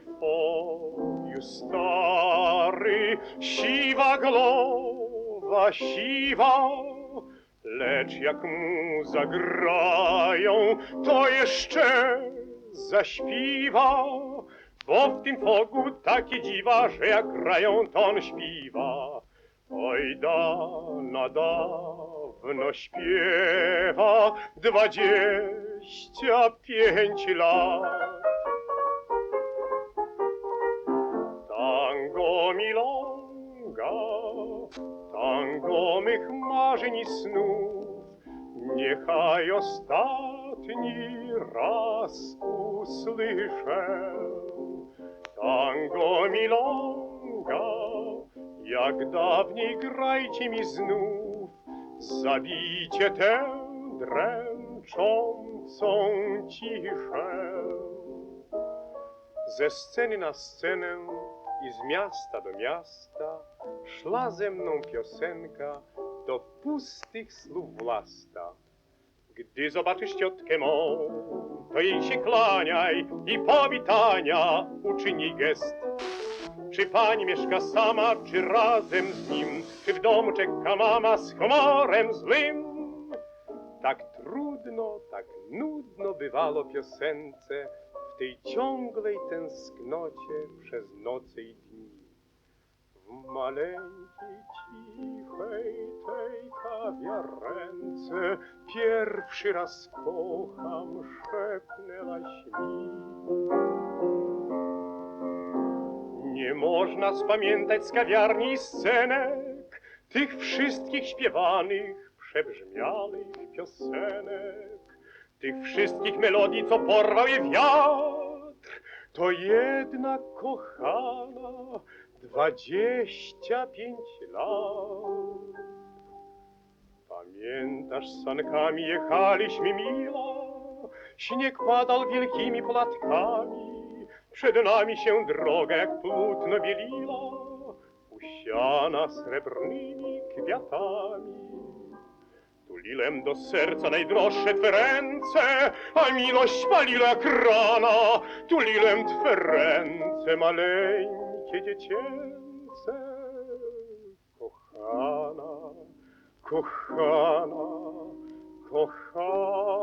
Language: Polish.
twoju stary, siwa głowa siwa, lecz jak mu zagrają, to jeszcze zaśpiwa, bo w tym fogu takie dziwa, że jak grają, to on śpiwa. Oj, dawno, dawno śpiewa dwadzieścia pięć lat. Milonga, tango mych marzeń i snów, niechaj ostatni raz usłyszę. Tango milonga, jak dawniej grajcie mi znów, zabijcie tę dręczącą ciszę. Ze sceny na scenę i z miasta do miasta szła ze mną piosenka do pustych słów własta. Gdy zobaczysz ciotkę mą, to jej się klaniaj i powitania uczyni gest. Czy pani mieszka sama, czy razem z nim, czy w domu czeka mama z humorem złym? Tak trudno, tak nudno bywało piosence tej ciągłej tęsknocie przez noce i dni. W maleńkiej, cichej tej kawiarence pierwszy raz kocham, szepnęłaś mi. Nie można spamiętać z kawiarni scenek, tych wszystkich śpiewanych, przebrzmiałych piosenek, tych wszystkich melodii, co porwał je wiatr. To jedna kochana, dwadzieścia pięć lat. Pamiętasz, sankami jechaliśmy mila, śnieg padał wielkimi płatkami, przed nami się droga jak płótno bieliła, usiana srebrnymi kwiatami. Tuliłem do serca najdroższe Twe ręce, a miłość paliła jak rana. Tuliłem Twe ręce, maleńkie dziecięce. Kochana, kochana, kochana.